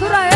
Натурально.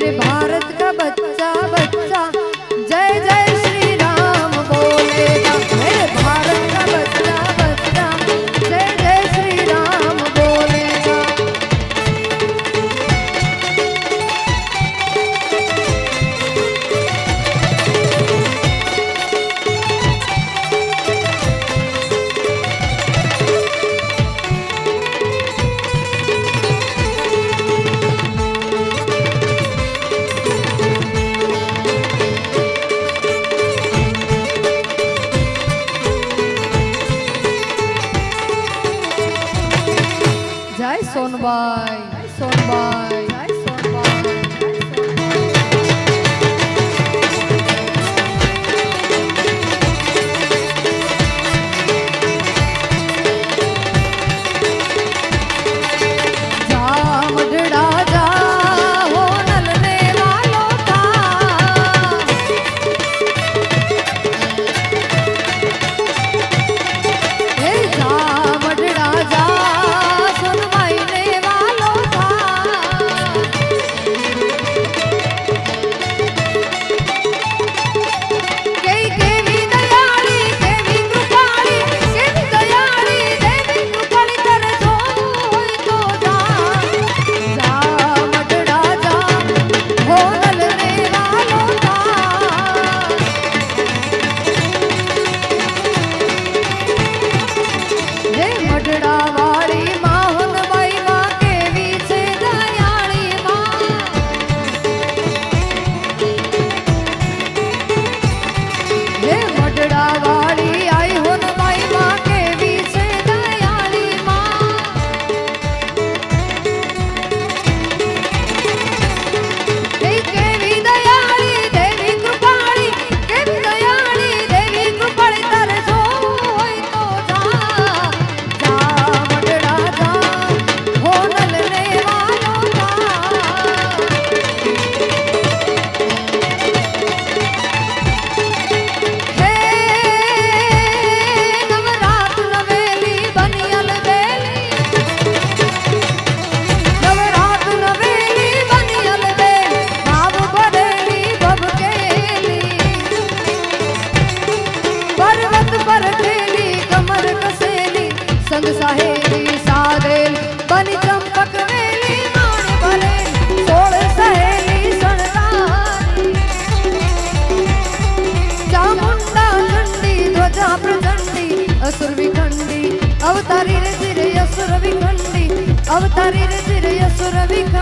ভাই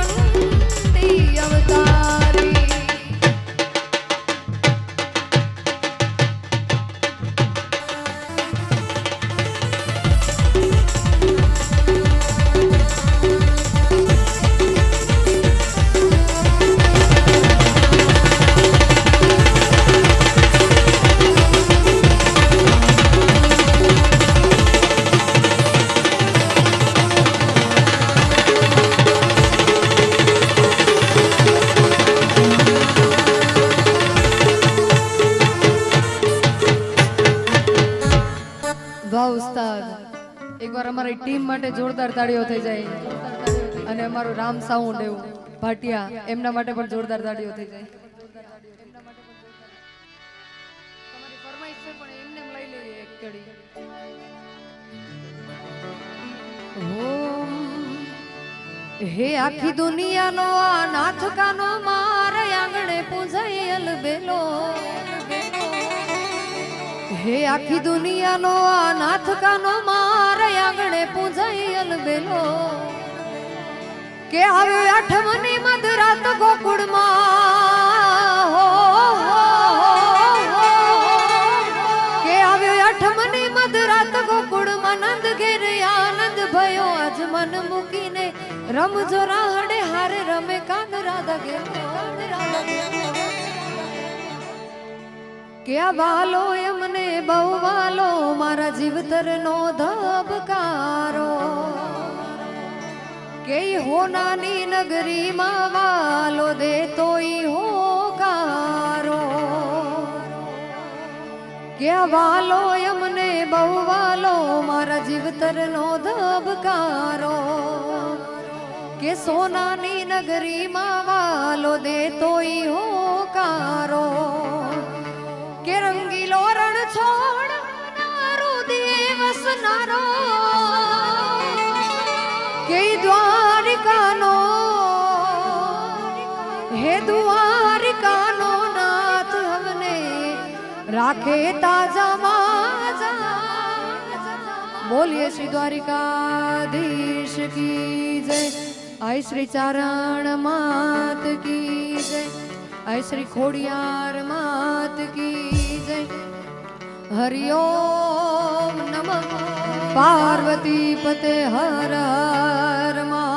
Thank you. એકવાર અમારી ટીમ માટે જોરદાર તાળીઓ થઈ જાય. અને અમારું રામ સાઉન્ડ એવું ભાટિયા એમના માટે પણ જોરદાર તાળીઓ થઈ જાય. હે આખી દુનિયાનો આ નાથકાનો મારે આંગણે પૂજાયેલ બેલો. હે આખી દુનિયાનો આ નાથ કાનો મારે આંગણે પૂજાઈ બેલો. કે હવે આઠમની મધરાત ગોકુળમાં હો કે હવે આઠમની મધરાત ગોકુળમાં નંદ ઘેર આનંદ ભયો. આજ મન મૂકીને રમજો રાહડે હારે રમે કાંગ રાધા ઘેર કે આ વાલો એમને બહુ વાલો? મારા જીવતરનો ધબકારો. કે હોનાની નગરીમાં વાલો દે તો ઈ હોકારો કે આ વાલો એમને બહુ વાલો? મારા જીવતરનો ધબકારો. કે સોનાની નગરીમાં વાલો બોલો દે તોય હોકારો કે રંગીલો રણ છોડ, નારો દિવસ નારો. કે દ્વારિકાનો, હે દ્વારિકાનો નાથ હમને રાખે તાજા માજા. બોલીએ શ્રી દ્વારિકાધીશ કી જય આય શ્રી ચારણ માત કી જય આય શ્રી ખોડિયાર માત કી જય હરિયો નમ. પાર્વતી પતે હર હર મા.